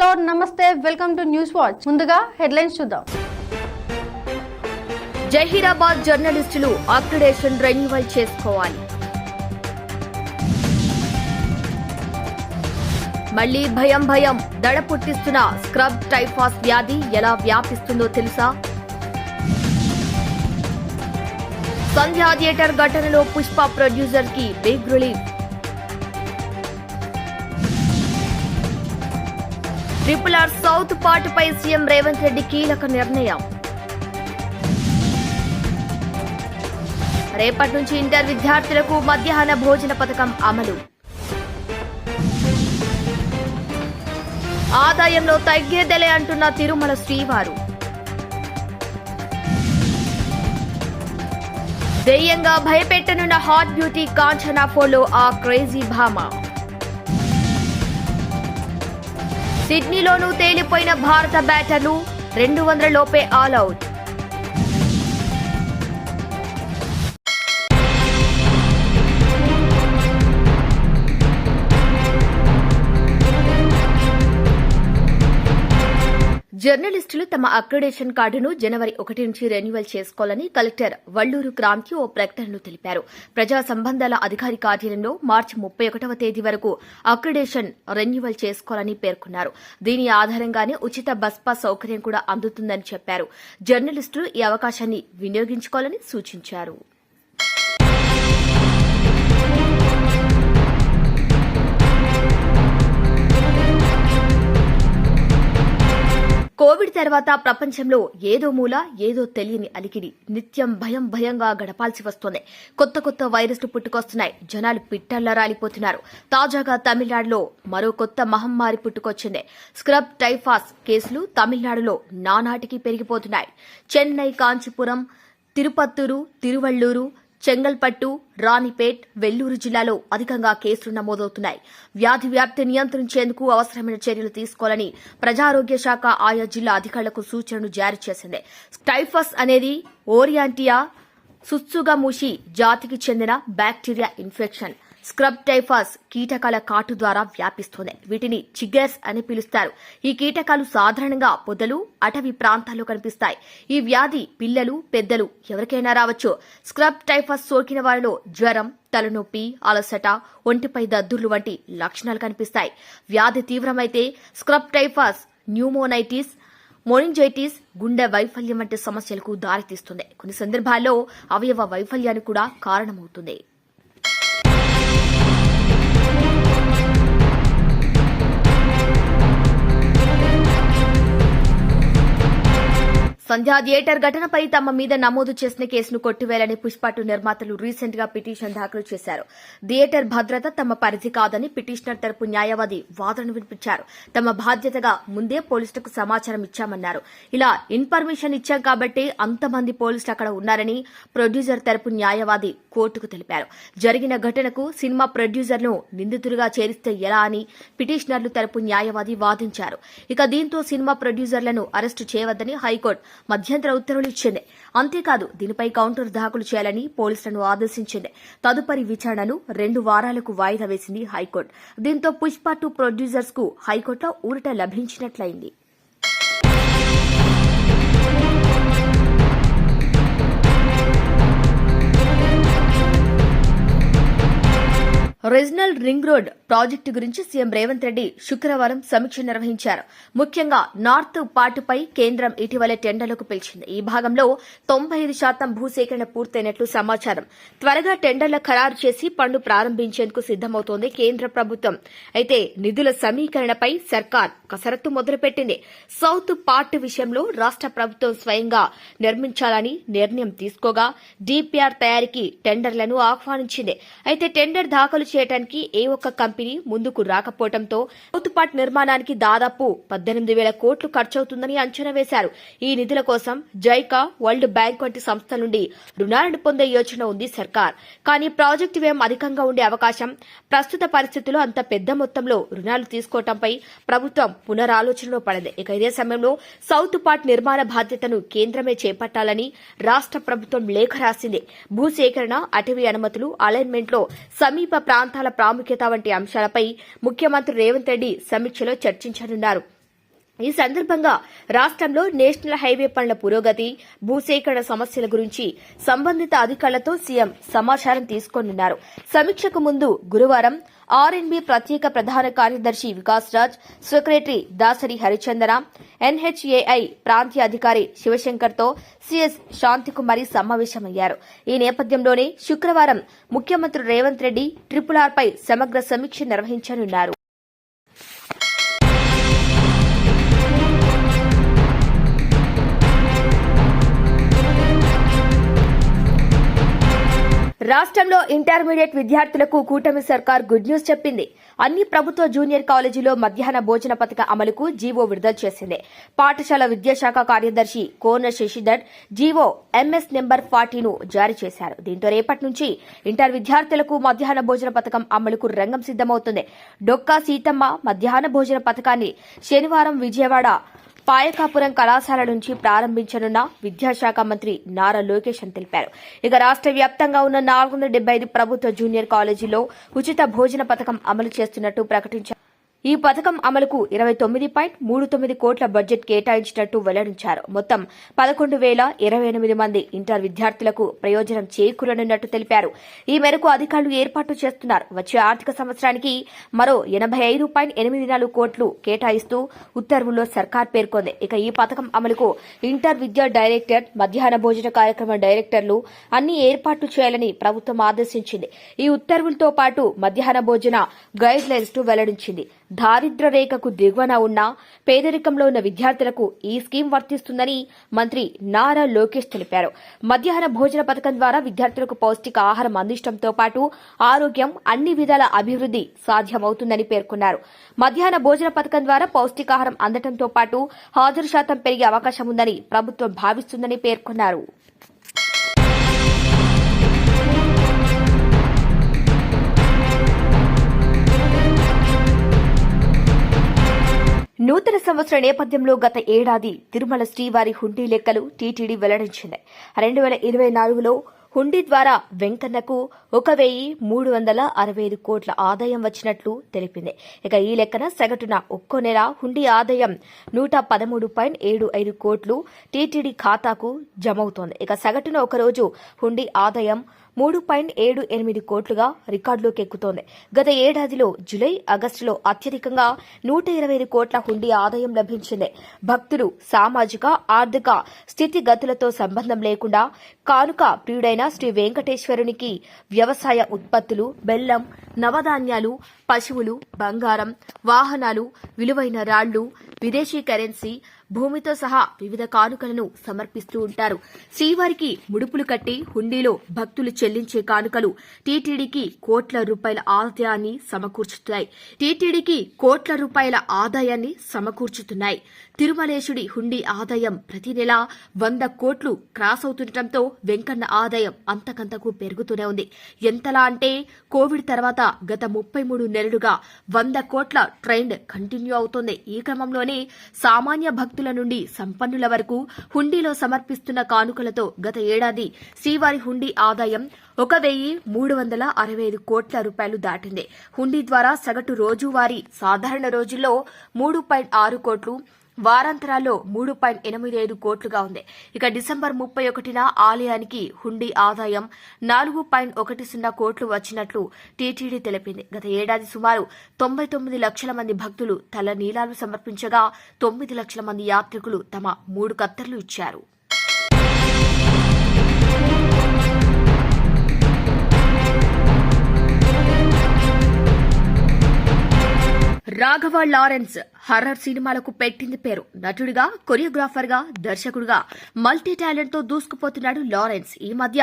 Hello నమస్తే welcome to news watch. ముందుగా headlines చూద్దాం. జహీరాబాద్ జర్నలిస్టులు అక్రిడేషన్ రెన్యువల్ చేసుకోవాలి. మళ్ళీ భయం భయం. దడ పుట్టిస్తున్న స్క్రబ్ టైఫాస్ వ్యాధి ఎలా వ్యాపిస్తుందో తెలుసా? సంధ్యా థియేటర్ ఘటనలో పుష్ప ప్రొడ్యూసర్కి big relief triple R south పార్టీపై సీఎం రేవంత్ రెడ్డి కీలక నిర్ణయం. రేపటి నుంచి ఇంటర్ విద్యార్థులకు మధ్యాహ్న భోజన పథకం అమలు. ఆదాయంలో తగ్గేదలే అంటున్న తిరుమల శ్రీవారు. దెయ్యంగా భయపెట్టనున్న హాట్ బ్యూటీ కాంచనా ఫోలో ఆ క్రేజీ భామ. సిడ్నీలోనూ తేలిపోయిన భారత బ్యాటర్లు రెండు వందల లోపే ఆల్అవుట్ జర్నలిస్టులు తమ అక్రిడేషన్ కార్డును జనవరి ఒకటి నుంచి రెన్యువల్ చేసుకోవాలని కలెక్టర్ వల్లూరు క్రాంతి ఓ ప్రకటనలో తెలిపారు. ప్రజా సంబంధాల అధికారి కార్యాలయంలో మార్చి ముప్పై ఒకటవ తేదీ వరకు అక్రిడేషన్ రెన్యువల్ చేసుకోవాలని పేర్కొన్నారు. దీని ఆధారంగానే ఉచిత బస్ పాస్ సౌకర్యం కూడా అందుతుందని చెప్పారు. జర్నలిస్టులు ఈ అవకాశాన్ని వినియోగించుకోవాలని సూచించారు. కోవిడ్ తర్వాత ప్రపంచంలో ఏదో మూల ఏదో తెలియని అలికిడి. నిత్యం భయం భయంగా గడపాల్సి వస్తోంది. కొత్త కొత్త వైరస్లు పుట్టుకొస్తున్నాయి. జనాలు పిట్టల్లా రాలిపోతున్నారు. తాజాగా తమిళనాడులో మరో కొత్త మహమ్మారి పుట్టుకొచ్చింది. స్క్రబ్ టైఫాస్ కేసులు తమిళనాడులో నానాటికి పెరిగిపోతున్నాయి. చెన్నై కాంచీపురం తిరుపత్తూరు తిరువళ్ళూరు చెంగల్పట్టు రాణిపేట్ వెల్లూరు జిల్లాలో అధికంగా కేసులు నమోదవుతున్నాయి. వ్యాధి వ్యాప్తి నియంత్రించేందుకు అవసరమైన చర్యలు తీసుకోవాలని ప్రజారోగ్య శాఖ ఆయా జిల్లా అధికారులకు సూచనలు జారీ చేసింది. టైఫస్ అనేది ఓరియాంటియా సుత్సుగముషి జాతికి చెందిన బ్యాక్టీరియా ఇన్ఫెక్షన్. స్క్రబ్ టైఫాస్ కీటకాల కాటు ద్వారా వ్యాపిస్తుంది. వీటిని చిగ్గర్స్ అని పిలుస్తారు. ఈ కీటకాలు సాధారణంగా పొదలు అటవీ ప్రాంతాల్లో కనిపిస్తాయి. ఈ వ్యాధి పిల్లలు పెద్దలు ఎవరికైనా రావచ్చు. స్క్రబ్ టైఫాస్ సోకిన వారిలో జ్వరం తలనొప్పి అలసట ఒంటిపై దద్దుర్లు వంటి లక్షణాలు కనిపిస్తాయి. వ్యాధి తీవ్రమైతే స్క్రబ్ టైఫాస్ న్యూమోనైటిస్ మోనింజైటిస్ గుండె వైఫల్యం వంటి సమస్యలకు దారితీస్తుంది. కొన్ని సందర్భాల్లో అవయవ వైఫల్యానికి కూడా కారణమవుతుంది. సంధ్యా థియేటర్ ఘటనపై తమ మీద నమోదు చేసిన కేసును కొట్టివేయాలని పుష్పటు నిర్మాతలు రీసెంట్గా పిటిషన్ దాఖలు చేశారు. థియేటర్ భద్రత తమ పరిధి కాదని పిటిషనర్ తరపు న్యాయవాది వాదన వినిపించారు. తమ బాధ్యతగా ముందే పోలీసులకు సమాచారం ఇచ్చామన్నారు. ఇలా ఇన్ఫర్మేషన్ ఇచ్చాం కాబట్టి అంతమంది పోలీసులు అక్కడ ఉన్నారని ప్రొడ్యూసర్ తరపు న్యాయవాది కోర్టుకు తెలిపారు. జరిగిన ఘటనకు సినిమా ప్రొడ్యూసర్ను నిందితులుగా చేరిస్తే ఎలా అని పిటిషనర్లు తరపు న్యాయవాది వాదించారు. ఇక దీంతో సినిమా ప్రొడ్యూసర్లను అరెస్టు చేయవద్దని హైకోర్టు మధ్యంతర ఉత్తర్వులు ఇచ్చింది. అంతేకాదు దీనిపై కౌంటర్ దాఖలు చేయాలని పోలీసులను ఆదేశించింది. తదుపరి విచారణను రెండు వారాలకు వాయిదా వేసింది హైకోర్టు. దీంతో పుష్ప టూ ప్రొడ్యూసర్స్కు హైకోర్టులో ఊరట లభించినట్లయింది. రీజనల్ రింగ్ రోడ్ ప్రాజెక్టు గురించి సీఎం రేవంత్ రెడ్డి శుక్రవారం సమీక్ష నిర్వహించారు. ముఖ్యంగా నార్త్ పార్టుపై కేంద్రం ఇటీవలే టెండర్లకు పిలిచింది. ఈ భాగంలో తొంభై ఐదు శాతం భూసేకరణ పూర్తయినట్లు సమాచారం. త్వరగా టెండర్ల ఖరారు చేసి పనులు ప్రారంభించేందుకు సిద్దమవుతోంది కేంద్ర ప్రభుత్వం. అయితే నిధుల సమీకరణపై సర్కార్ కసరత్తు మొదలుపెట్టింది. సౌత్ పార్ట్ విషయంలో రాష్ట ప్రభుత్వం స్వయంగా నిర్మించాలని నిర్ణయం తీసుకోగా డీపీఆర్ తయారీకి టెండర్లను ఆహ్వానించింది. అయితే టెండర్ దాఖలు చేయడానికి ఏ ఒక్క కంపెనీ ముందుకు రాకపోవడంతో సౌత్పాట్ నిర్మాణానికి దాదాపు పద్దెనిమిది వేల కోట్లు ఖర్చవుతుందని అంచనా వేశారు. ఈ నిధుల కోసం జైకా వరల్డ్ బ్యాంక్ వంటి సంస్థల నుండి రుణాలను పొందే యోచన ఉంది సర్కార్. కానీ ప్రాజెక్టు వ్యయం అధికంగా ఉండే అవకాశం ప్రస్తుత పరిస్థితుల్లో అంత పెద్ద మొత్తంలో రుణాలు తీసుకోవడంపై ప్రభుత్వం పునరాలోచనలో పడింది. ఇక ఇదే సమయంలో సౌత్ పార్ట్ నిర్మాణ బాధ్యతను కేంద్రమే చేపట్టాలని రాష్ట ప్రభుత్వం లేఖ రాసింది. భూసేకరణ అటవీ అనుమతులు అలైన్మెంట్లో సమీప ప్రాంతాల ప్రాముఖ్యత వంటి అంశాలపై ముఖ్యమంత్రి రేవంత్ రెడ్డి సమీక్షలో చర్చించనున్నారు. ఈ సందర్భంగా రాష్ట్రంలో నేషనల్ హైవే పనుల పురోగతి భూసేకరణ సమస్యల గురించి సంబంధిత అధికారులతో సీఎం సమాచారం తీసుకోనున్నారు. సమీక్షకు ముందు గురువారం ఆర్ఎన్బి ప్రత్యేక ప్రధాన కార్యదర్శి వికాస్ రాజ్ సెక్రటరీ దాసరి హరిచందన ఎన్హెచ్ఏఐ ప్రాంతీయ అధికారి శివశంకర్తో సీఎస్ శాంతికుమారి సమావేశమయ్యారు. ఈ నేపథ్యంలోనే శుక్రవారం ముఖ్యమంత్రి రేవంత్ రెడ్డి ట్రిపుల్ ఆర్పై సమగ్ర సమీక్ష నిర్వహించనున్నారు. రాష్ట్రంలో ఇంటర్మీడియట్ విద్యార్థులకు కూటమి సర్కార్ గుడ్ న్యూస్ చెప్పింది. అన్ని ప్రభుత్వ జూనియర్ కాలేజీలో మధ్యాహ్న భోజన పథక అమలుకు జీవో విడుదల చేసింది. పాఠశాల విద్యాశాఖ కార్యదర్శి Kona Sasidhar GO MS number ఫార్టీను జారీ చేశారు. దీంతో రేపటి నుంచి ఇంటర్ విద్యార్థులకు మధ్యాహ్న భోజన పథకం అమలుకు రంగం సిద్దమవుతుంది డొక్కా సీతమ్మ మధ్యాహ్న భోజన పథకాన్ని శనివారం విజయవాడ పాయకాపురం కళాశాల నుంచి ప్రారంభించనున్న విద్యాశాఖ మంత్రి నారా లోకేష్ అని తెలిపారు. ఇక రాష్ట్ర వ్యాప్తంగా ఉన్న నాలుగు వందల ఐదు ప్రభుత్వ జూనియర్ కాలేజీలో ఉచిత భోజన పథకం అమలు చేస్తున్నట్టు ప్రకటించారు. ఈ పథకం అమలుకు ఇరవై తొమ్మిది పాయింట్ మూడు తొమ్మిది కోట్ల బడ్జెట్ కేటాయించినట్టు వెల్లడించారు. మొత్తం పదకొండు వేల ఇరవై ఎనిమిది మంది ఇంటర్ విద్యార్థులకు ప్రయోజనం చేకూరనున్నట్టు తెలిపారు. ఈ మేరకు అధికారులు ఏర్పాటు చేస్తున్నారు. వచ్చే ఆర్థిక సంవత్సరానికి మరో ఎనభై ఐదు పాయింట్ ఎనిమిది నాలుగు కోట్లు కేటాయిస్తూ ఉత్తర్వుల్లో సర్కార్ పేర్కొంది. ఇక ఈ పథకం అమలుకు ఇంటర్ విద్యా డైరెక్టర్ మధ్యాహ్న భోజన కార్యక్రమ డైరెక్టర్లు అన్ని ఏర్పాట్లు చేయాలని ప్రభుత్వం ఆదేశించింది. ఈ ఉత్తర్వులతో పాటు మధ్యాహ్న భోజన గైడ్ లైన్స్ను వెల్లడించింది. దారిద్ర రేఖకు దిగువన ఉన్న పేదరికంలో ఉన్న విద్యార్థులకు ఈ స్కీమ్ వర్తిస్తుందని మంత్రి నారా లోకేష్ తెలిపారు. మధ్యాహ్న భోజన పథకం ద్వారా విద్యార్థులకు పౌష్టిక ఆహారం అందించడంతో పాటు ఆరోగ్యం అన్ని విధాల అభివృద్ది సాధ్యమవుతుందని పేర్కొన్నారు. మధ్యాహ్న భోజన పథకం ద్వారా పౌష్టికాహారం అందడంతో పాటు హాజరు శాతం పెరిగే అవకాశం ఉందని ప్రభుత్వం భావిస్తుందని పేర్కొన్నారు. నూతన సంవత్సర నేపథ్యంలో గత ఏడాది తిరుమల శ్రీవారి హుండీ లెక్కలు టీటీడీ వెల్లడించింది. రెండు వేల ఇరవై నాలుగులో హుండీ ద్వారా వెంకన్నకు ఒక వెయ్యి మూడు వందల అరవై ఐదు కోట్ల ఆదాయం వచ్చినట్లు తెలిపింది. ఇక ఈ లెక్కన సగటున ఒక్కో నెల హుండీ ఆదాయం నూట పదమూడు పాయింట్ ఏడు ఐదు కోట్లు టీటీడీ ఖాతాకు జమవుతోంది. ఇక సగటున ఒకరోజు హుండీ ఆదాయం మూడు పాయింట్ ఏడు ఎనిమిది కోట్లుగా రికార్డులోకి ఎక్కుతోంది గత ఏడాదిలో జులై ఆగస్టులో అత్యధికంగా నూట ఇరవై ఐదు కోట్ల హుండీ ఆదాయం లభించింది. భక్తులు సామాజిక ఆర్థిక స్థితిగతులతో సంబంధం లేకుండా కానుక ప్రియుడైన శ్రీ వెంకటేశ్వరునికి వ్యవసాయ ఉత్పత్తులు బెల్లం నవధాన్యాలు పశువులు బంగారం వాహనాలు విలువైన రాళ్ళు విదేశీ కరెన్సీ భూమితో సహా వివిధ కానుకలను సమర్పిస్తూ ఉంటారు. శ్రీవారికి ముడుపులు కట్టి హుండీలో భక్తులు చెల్లించే కానుకలు టీటీడీకి కోట్ల రూపాయల ఆదాయాన్ని సమకూర్చుతున్నాయి. టీటీడీకి కోట్ల రూపాయల ఆదాయాన్ని సమకూర్చుతున్నాయి. తిరుమలేశుడి హుండీ ఆదాయం ప్రతి నెల వంద కోట్లు క్రాస్ అవుతుండటంతో వెంకన్న ఆదాయం అంతకంతకు పెరుగుతూనే ఉంది. ఎంతలా అంటే కోవిడ్ తర్వాత గత ముప్పై మూడు నెలలుగా వంద కోట్ల ట్రెండ్ కంటిన్యూ అవుతోంది. ఈ క్రమంలోనే సామాన్య భక్తులు నుండి సంపన్నుల వరకు హుండీలో సమర్పిస్తున్న కానుకలతో గత ఏడాది శ్రీవారి హుండీ ఆదాయం ఒక వెయ్యి మూడు వందల అరవై ఐదు కోట్ల రూపాయలు దాటింది. హుండీ ద్వారా సగటు రోజువారీ సాధారణ రోజుల్లో మూడు పాయింట్ ఆరు కోట్లు వారాంతరాల్లో మూడు పాయింట్ ఎనిమిది ఐదు కోట్లుగా ఉంది. ఇక డిసెంబర్ ముప్పై ఒకటిన ఆలయానికి హుండీ ఆదాయం నాలుగు పాయింట్ ఒకటి సున్నా కోట్లు వచ్చినట్లు టీటీడీ తెలిపింది. గత ఏడాది సుమారు తొంభై తొమ్మిది లక్షల మంది భక్తులు తల నీలాలు సమర్పించగా తొమ్మిది లక్షల మంది యాత్రికులు తమ మూడు కత్తర్లు ఇచ్చారు. రాఘవ లారెన్స్ హర్రర్ సినిమాలకు పెట్టింది పేరు. నటుడిగా కొరియోగ్రాఫర్గా దర్శకుడిగా మల్టీ టాలెంట్తో దూసుకుపోతున్నాడు లారెన్స్. ఈ మధ్య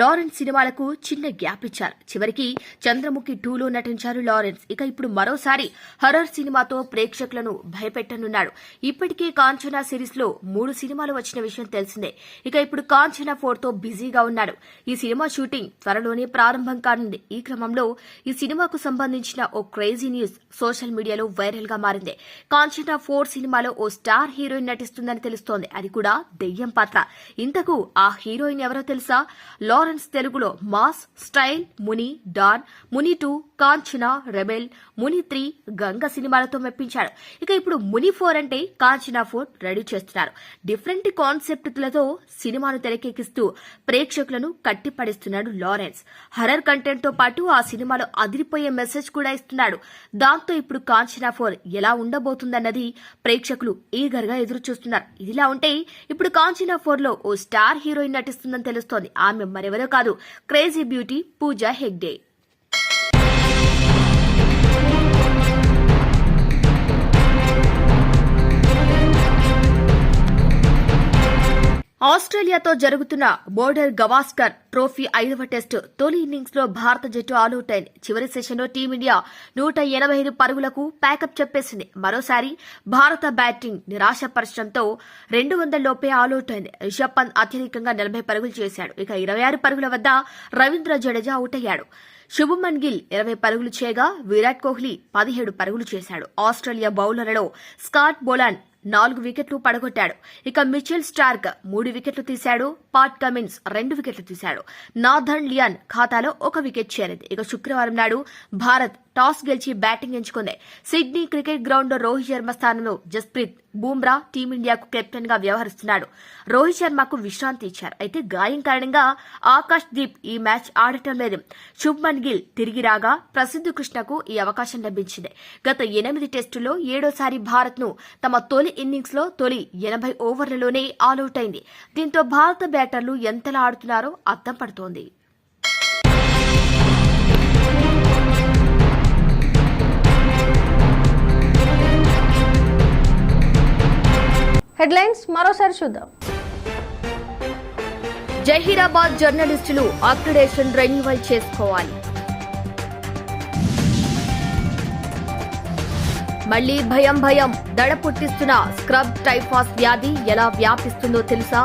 లారెన్స్ సినిమాలకు చిన్న గ్యాప్ ఇచ్చారు. చివరికి చంద్రముఖి టూలో నటించారు లారెన్స్. ఇక ఇప్పుడు మరోసారి హర్రర్ సినిమాతో ప్రేక్షకులను భయపెట్టనున్నాడు. ఇప్పటికే కాంచనా సిరీస్లో మూడు సినిమాలు వచ్చిన విషయం తెలిసిందే. ఇక ఇప్పుడు కాంచనా ఫోర్తో బిజీగా ఉన్నాడు. ఈ సినిమా షూటింగ్ త్వరలోనే ప్రారంభం కానుంది. ఈ క్రమంలో ఈ సినిమాకు సంబంధించిన ఓ క్రేజీ న్యూస్ సోషల్ మీడియా మీడియాలో వైరల్గా మారింది. కాంచనా ఫోర్ సినిమాలో ఓ స్టార్ హీరోయిన్ నటిస్తుందని తెలుస్తోంది. అది కూడా దెయ్యం పాత్ర. ఇంతకు ఆ హీరోయిన్ ఎవరో తెలుసా? లారెన్స్ తెలుగులో mass style Muni Don Muni two Kanchana Rebel Muni three Ganga సినిమాలతో మెప్పించాడు. ఇక ఇప్పుడు ముని ఫోర్ అంటే కాంచనా ఫోర్ రెడీ చేస్తున్నారు. డిఫరెంట్ కాన్సెప్ట్లతో సినిమాను తెరకెక్కిస్తూ ప్రేక్షకులను కట్టిపడిస్తున్నాడు లారెన్స్. హర్రర్ కంటెంట్తో పాటు ఆ సినిమాలో అదిరిపోయే మెసేజ్ కూడా ఇస్తున్నాడు. దాంతో ఇప్పుడు కాంచనా ఫోర్ ఎలా ఉండబోతుందన్నది ప్రేక్షకులు ఈగర్గా ఎదురు చూస్తున్నారు ఇదిలా ఉంటే ఇప్పుడు కాంచనా ఫోర్లో ఓ స్టార్ హీరోయిన్ నటిస్తుందని తెలుస్తోంది. ఆమె మరెవరో కాదు. Crazy beauty Pooja Hegde. ఆస్ట్రేలియాతో జరుగుతున్న బోర్డర్ గవాస్కర్ ట్రోఫీ ఐదవ టెస్టు తొలి ఇన్నింగ్స్లో భారత జట్టు ఆల్అౌట్ అయింది చివరి సెషన్లో టీమిండియా నూట ఎనభై ఐదు పరుగులకు ప్యాకప్ చెప్పేసింది. మరోసారి భారత బ్యాటింగ్ నిరాశపరచడంతో రెండు వందల లోపే ఆల్అౌట్ అయింది రిషబ్ పంత్ అత్యధికంగా నలభై పరుగులు చేశాడు. ఇక ఇరవై ఆరు పరుగుల వద్ద రవీంద్ర జడేజా అవుట్ అయ్యాడు శుభమన్ గిల్ ఇరవై పరుగులు చేయగా విరాట్ కోహ్లీ పదిహేడు పరుగులు చేశాడు. ఆస్ట్రేలియా బౌలర్లలో స్కాట్ బోలాన్ నాలుగు వికెట్లు పడగొట్టాడు. ఇక మిచెల్ స్టార్క్ మూడు వికెట్లు తీశాడు. పాట్ కమిన్స్ రెండు వికెట్లు తీశాడు. నాథర్న్ లియాన్ ఖాతాలో ఒక వికెట్ చేరింది. ఇక శుక్రవారం నాడు భారత్ టాస్ గెలిచి బ్యాటింగ్ ఎంచుకుంది. సిడ్నీ క్రికెట్ గ్రౌండ్లో రోహిత్ శర్మ స్థానంలో జస్ప్రీత్ బూమ్రా టీమిండియాకు కెప్టెన్గా వ్యవహరిస్తున్నాడు. రోహిత్ శర్మకు విశ్రాంతి ఇచ్చారు. అయితే గాయం కారణంగా ఆకాష్ దీప్ ఈ మ్యాచ్ ఆడటం లేదు. శుభ్మన్ గిల్ తిరిగి రాగా ప్రసిద్ధ కృష్ణకు ఈ అవకాశం లభించింది. గత ఎనిమిది టెస్టుల్లో ఏడోసారి భారత్ను తమ తొలి ఇన్నింగ్స్లో తొలి ఎనభై ఓవర్లలోనే ఆలౌట్ అయింది. దీంతో భారత బ్యాటర్లు ఎంతలా ఆడుతున్నారో అర్థం పడుతోంది. హెడ్లైన్స్ మరోసారి చూద్దాం. జహీరాబాద్ జర్నలిస్టులు అక్రిడేషన్ రెన్యువల్ చేసుకోవాలి. మళ్ళీ భయం భయం దడ పుట్టిస్తున్న స్క్రబ్ టైఫాస్ వ్యాధి ఎలా వ్యాపిస్తుందో తెలుసా?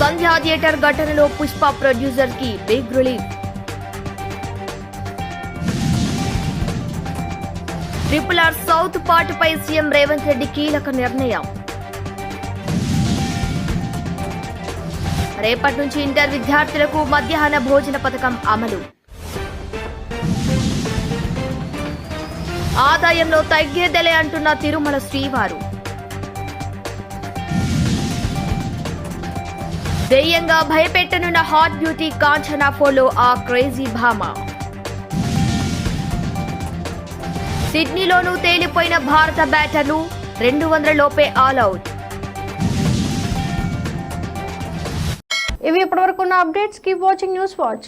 సంధ్యా థియేటర్ ఘటనలో పుష్ప ప్రొడ్యూసర్కి big relief triple R south పార్టీపై సీఎం రేవంత్ రెడ్డి కీలక నిర్ణయం. రేపటి నుంచి ఇంటర్ విద్యార్థులకు మధ్యాహ్న భోజన పథకం అమలు. ఆదాయంలో తగ్గేదలే అంటున్న తిరుమల శ్రీవారు. దెయ్యంగా భయపెట్టనున్న హాట్ బ్యూటీ కాంచనా ఫోలో ఆ క్రేజీ భామ. సిడ్నీలోనూ తేలిపోయిన భారత బ్యాటర్లు రెండు వందల లోపే ఆల్అౌట్ ఇవి ఇప్పటివరకు ఉన్న updates keep watching news watch.